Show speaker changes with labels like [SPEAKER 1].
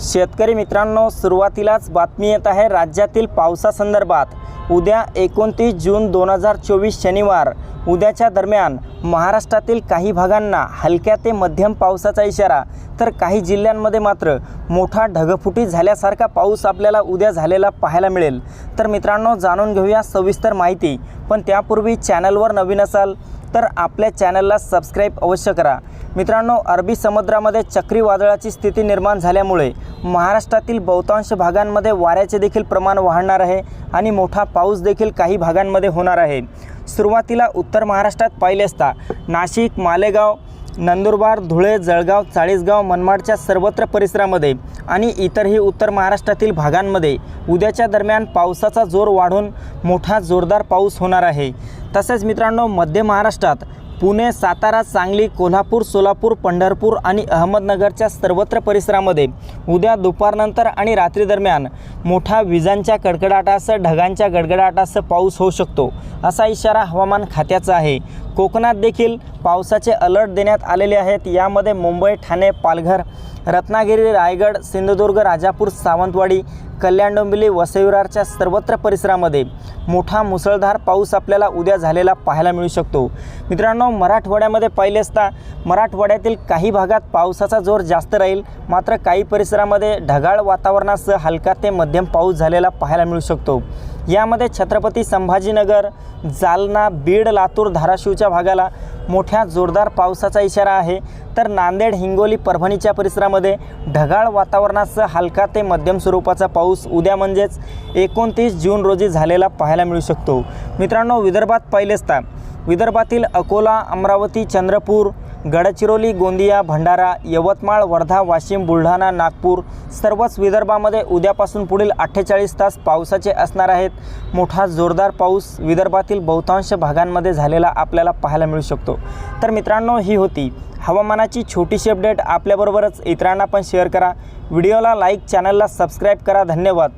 [SPEAKER 1] शेतकरी मित्रांनो सुरुवातीलाच बातमी येत आहे राज्यातील पावसासंदर्भात. उद्या एकोणतीस जून दोन हजार चोवीस शनिवार. उद्याच्या दरम्यान महाराष्ट्रातील काही भागांना हलक्या ते मध्यम पावसाचा इशारा तर काही जिल्ह्यांमध्ये मात्र मोठा ढगफुटी झाल्यासारखा पाऊस आपल्याला उद्या झालेला पाहायला मिळेल. तर मित्रांनो जाणून घेऊया सविस्तर माहिती पण त्यापूर्वी चॅनलवर नवीन असाल तर आपल्या चॅनलला सबस्क्राईब अवश्य करा. मित्रांनो अरबी समुद्रामध्ये चक्रीवादळाची स्थिती निर्माण झाल्यामुळे महाराष्ट्रातील बहुतांश भागांमध्ये वाऱ्याचे देखील प्रमाण वाढणार आहे आणि मोठा पाऊस देखील काही भागांमध्ये होणार आहे. सुरुवातीला उत्तर महाराष्ट्रात पाहिले असता नाशिक मालेगाव नंदुरबार धुळे जळगाव चाळीसगाव मनमाडच्या सर्वत्र परिसरामध्ये आणि इतरही उत्तर महाराष्ट्रातील भागांमध्ये उद्याच्या दरम्यान पावसाचा जोर वाढून मोठा जोरदार पाऊस होणार आहे. तसेच मित्रांनो मध्य महाराष्ट्रात पुणे सातारा सांगली कोल्हापूर सोलापूर पंढरपूर आणि अहमदनगरच्या सर्वत्र परिसरामध्ये उद्या दुपारनंतर आणि रात्री दरम्यान मोठा विजांच्या कडकडाटासह ढगांच्या गडगडाटासह पाऊस होऊ शकतो असा इशारा हवामान खात्याचा आहे. कोकणात देखील पावसाचे अलर्ट देण्यात आलेले आहेत. यामध्ये मुंबई ठाणे पालघर रत्नागिरी रायगड सिंधुदुर्ग राजापूर सावंतवाडी कल्याण डोंबिवली वसईविरारच्या सर्वत्र परिसरामध्ये मोठा मुसळधार पाऊस आपल्याला उद्या झालेला पाहायला मिळू शकतो. मित्रांनो मराठवाड्यामध्ये पाहिले असता मराठवाड्यातील काही भागात पावसाचा जोर जास्त राहील. मात्र काही परिसरामध्ये ढगाळ वातावरणासह हलका ते मध्यम पाऊस झालेला पाहायला मिळू शकतो. यामध्ये छत्रपती संभाजीनगर जालना बीड लातूर धाराशिवच्या भागाला मोठ्या जोरदार पावसाचा इशारा आहे. तर नांदेड हिंगोली परभणीच्या परिसरामध्ये ढगाळ वातावरणासह हलका ते मध्यम स्वरूपाचा पाऊस उद्या म्हणजेच एकोणतीस जून रोजी झालेला पाहायला मिळू शकतो. मित्रांनो विदर्भात पहिलेच असता विदर्भातील अकोला अमरावती चंद्रपूर गडचिरोली गोंदिया भंडारा यवतमाळ वर्धा वाशिम बुलढाणा नागपूर सर्वच विदर्भामध्ये उद्यापासून पुढील अठ्ठेचाळीस तास पावसाचे असणार आहेत. मोठा जोरदार पाऊस विदर्भातील बहुतांश भागांमध्ये झालेला आपल्याला पाहायला मिळू शकतो. तर मित्रांनो ही होती हवामानाची छोटीशी अपडेट. आपल्याबरोबरच इतरांना पण शेअर करा. व्हिडिओला लाईक चॅनलला सबस्क्राईब करा. धन्यवाद.